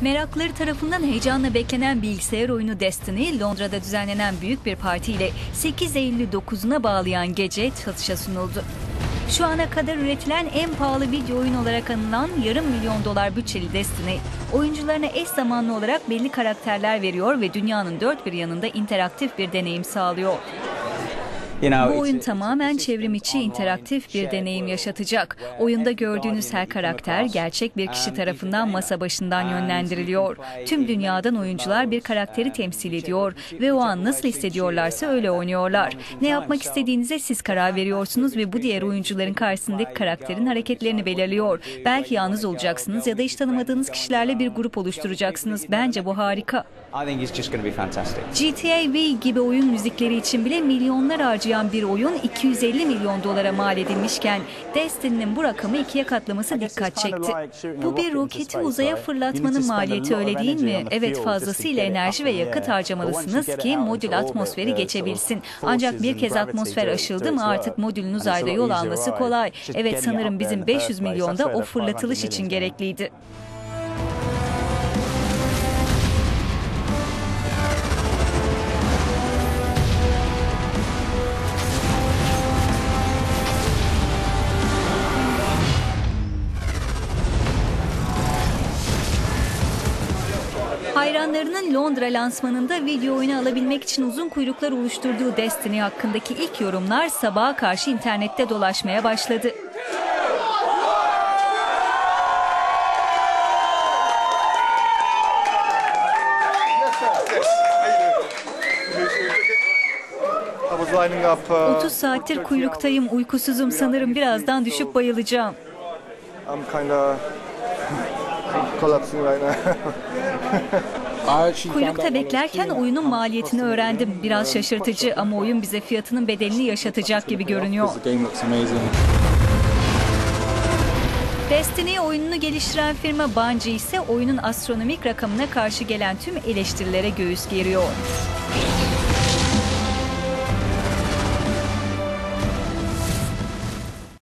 Meraklıları tarafından heyecanla beklenen bilgisayar oyunu Destiny, Londra'da düzenlenen büyük bir partiyle 8 Eylül 9'una bağlayan gece satışa sunuldu. Şu ana kadar üretilen en pahalı video oyun olarak anılan yarım milyon dolar bütçeli Destiny, oyuncularına eş zamanlı olarak belli karakterler veriyor ve dünyanın dört bir yanında interaktif bir deneyim sağlıyor. Bu oyun tamamen çevrim içi interaktif bir deneyim yaşatacak. Oyunda gördüğünüz her karakter gerçek bir kişi tarafından masa başından yönlendiriliyor. Tüm dünyadan oyuncular bir karakteri temsil ediyor ve o an nasıl hissediyorlarsa öyle oynuyorlar. Ne yapmak istediğinize siz karar veriyorsunuz ve bu diğer oyuncuların karşısındaki karakterin hareketlerini belirliyor. Belki yalnız olacaksınız ya da hiç tanımadığınız kişilerle bir grup oluşturacaksınız. Bence bu harika. GTA V gibi oyun müzikleri için bile milyonlar harcayan bir oyun 250 milyon dolara mal edilmişken Destiny'nin bu rakamı ikiye katlaması dikkat çekti. Bu bir roketi uzaya fırlatmanın maliyeti öyle değil mi? Evet fazlasıyla enerji ve yakıt harcamalısınız ki modül atmosferi geçebilsin. Ancak bir kez atmosfer aşıldı mı artık modülün uzayda yol alması kolay. Evet sanırım bizim 500 milyonda o fırlatılış için gerekliydi. Hayranlarının Londra lansmanında video oyunu alabilmek için uzun kuyruklar oluşturduğu Destiny hakkındaki ilk yorumlar sabaha karşı internette dolaşmaya başladı. Up. Uh, 30 saattir kuyruktayım, uykusuzum sanırım birazdan düşüp bayılacağım. Collapsing right now. Kuyrukta beklerken oyunun maliyetini öğrendim. Biraz şaşırtıcı ama oyun bize fiyatının bedelini yaşatacak gibi görünüyor. Destiny oyununu geliştiren firma Bungie ise oyunun astronomik rakamına karşı gelen tüm eleştirilere göğüs geriyor.